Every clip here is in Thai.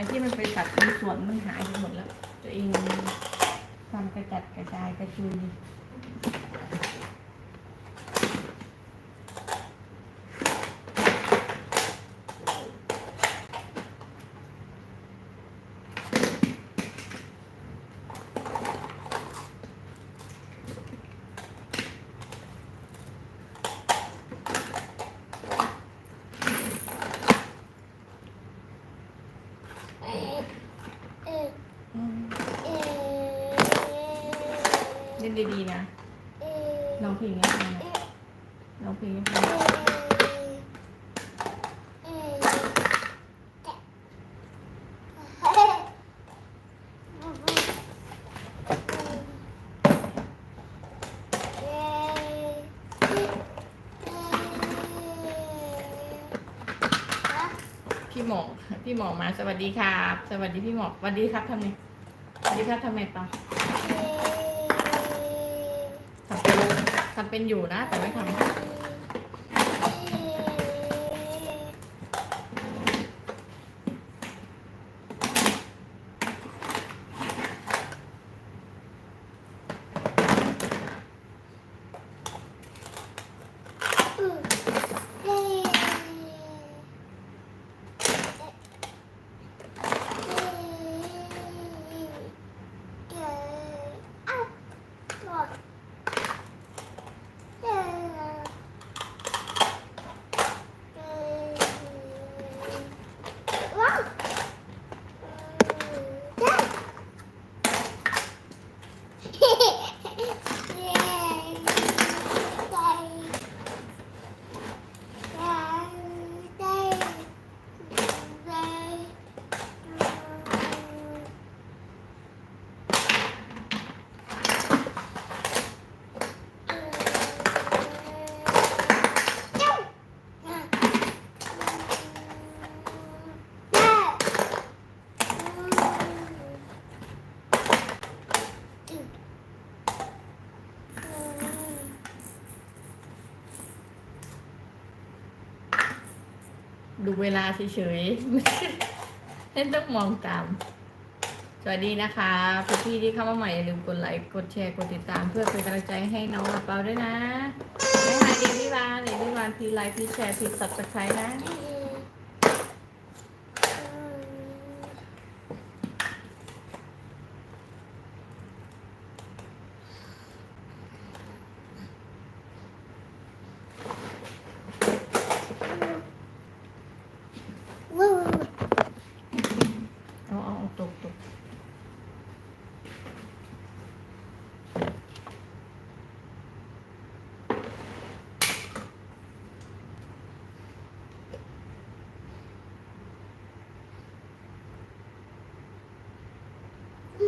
อ้ที่มันไป็นสัตว์มีสวนมันหายไปหมดแล้ว ตัวเองทำกระจัดกระจายกระจุย อืม เล่นดีๆนะร้องเพลงให้ฟังนะร้องเพลงให้ฟังพี่หมอกพี่หมอกมาสวัสดีครับ สวัสดีพี่หมอกสวัสดีครับทำไงสวัสดีครับทำไงต่อทำเป็นทำเป็นอยู่นะ แต่ไม่ทำ ดูเวลาเฉยๆเล่นต้องมองตาม สวัสดีนะคะพี่ๆที่เข้ามาใหม่อย่าลืมกดไลค์ กดแชร์ กดติดตาม เพื่อเป็นกำลังใจให้น้องอาเปาด้วยนะไม่หายดีพี่วานเดี๋ยวพี่วานพี่ไลค์พี่แชร์พี่สับสไครต์นะ เอาเอาเอาตกตก ไ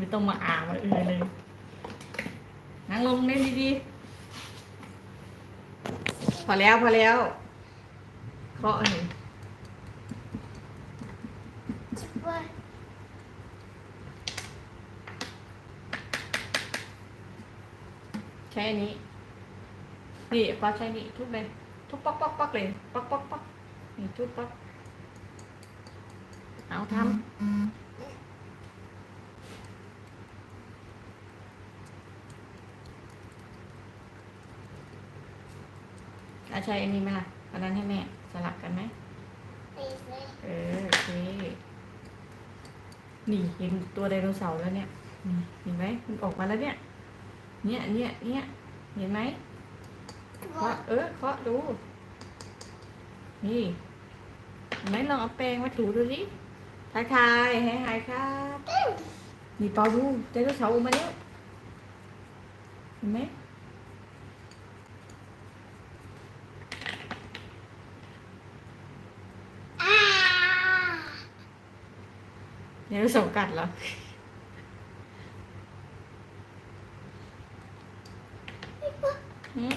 ม่ต้องมาอ่านมาเออเลยนั่งลงเล่นดีๆ พอแล้ว พอแล้ว เคาะหนึ่งใช้อันนี้ นี่พอใช้นี่ทุบเลย ทุบป๊อกป๊อกป๊อกเลยป๊อกป๊อกป๊อกนี่ทุบป๊อกเอาทำอาชัยอันนี้ไหมล่ะอันนั้นให้แม่ ลับกันไหมเออโอเคนี่เห็นตัวไดโนเสาร์แล้วเนี่ยนี่เห็นไหมมันออกมาแล้วเนี่ย เนี่ยเนี่ยเนี่ยเห็นไหมเคาะเออเคาะดู นี่เห็นไหมลองเอาแปรงมาถูดูสิทักทายให้หายครับนี่เปาดูไดโนเสาร์ออกมาแล้วเห็นไหม นี่รู้สงกัดเหรออืม